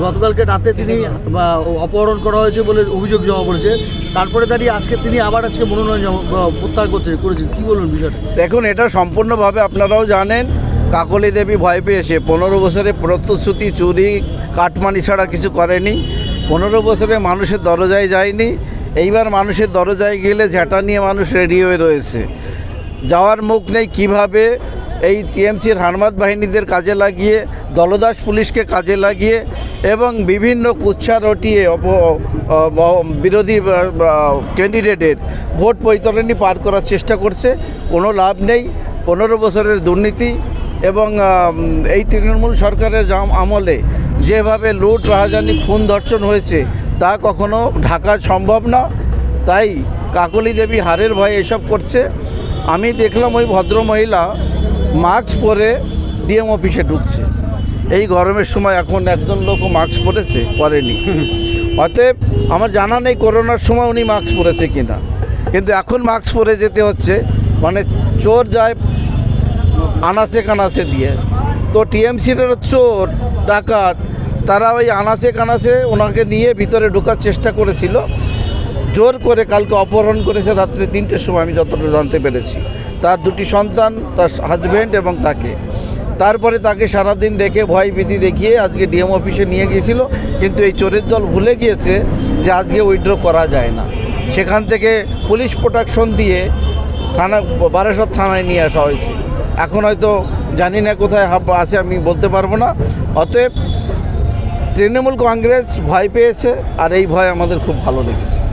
গতকালকে রাতে তিনি অপহরণ করা হয়েছে বলে অভিযোগ জমা পড়েছে। তারপরে দাঁড়িয়ে আজকে তিনি আবার আজকে মনোনয়ন জমা- প্রত্যাহার করতে করেছেন। কী বলুন বিষয়টা? দেখুন এটা সম্পূর্ণভাবে আপনারাও জানেন কাকলি দেবী ভয় পেয়েছে। পনেরো বছরে প্রতিশ্রুতি চুরি কাটমানি ছাড়া কিছু করেনি। পনেরো বছরে মানুষের দরজায় যায়নি। এইবার মানুষের দরজায় গেলে ঝাঁটা নিয়ে মানুষ রেডি হয়ে রয়েছে। যাওয়ার মুখ নেই কীভাবে এই টিএমসির হারমাত বাহিনীদের কাজে লাগিয়ে, দলদাস পুলিশকে কাজে লাগিয়ে এবং বিভিন্ন কুচ্ছা রটিয়ে বিরোধী ক্যান্ডিডেটের ভোট বৈতরণী পার করার চেষ্টা করছে। কোনো লাভ নেই। পনেরো বছরের দুর্নীতি এবং এই তৃণমূল সরকারের আমলে যেভাবে লুট, রাহাজানি, খুন, ধর্ষণ হয়েছে, তা কখনো ঢাকা সম্ভব না। তাই কাকলি দেবী হারের ভয়ে এসব করছে। আমি দেখলাম ওই ভদ্র মহিলা মাস্ক পরে ডিএম অফিসে ঢুকছে। এই গরমের সময় এখন একজন লোকও মাস্ক পরেছে, পরেনি। অতএব আমার জানা নেই করোনার সময় উনি মাস্ক পরেছে কিনা। কিন্তু এখন মাস্ক পরে যেতে হচ্ছে মানে চোর যায় আনাচে কানাচে দিয়ে। তো টিএমসির চোর, ডাকাত, তারা ওই আনাচে কানাচে ওনাকে নিয়ে ভিতরে ঢোকার চেষ্টা করেছিল। জোর করে কালকে অপহরণ করেছে, রাত্রে তিনটের সময়, আমি যতটা জানতে পেরেছি। তার দুটি সন্তান, তার হাজব্যান্ড এবং তাকে। তারপরে তাকে সারাদিন রেখে ভয় ভীতি দেখিয়ে আজকে ডিএম অফিসে নিয়ে গিয়েছিল। কিন্তু এই চোরের দল ভুলে গিয়েছে যে আজকে উইথড্র করা যায় না। সেখান থেকে পুলিশ প্রোটেকশন দিয়ে থানা, বারাসত থানায় নিয়ে আসা হয়েছে। এখন হয়তো জানি না কোথায় হাব- আছে, আমি বলতে পারব না। অতএব তৃণমূল কংগ্রেস ভয় পেয়েছে, আর এই ভয় আমাদের খুব ভালো লেগেছে।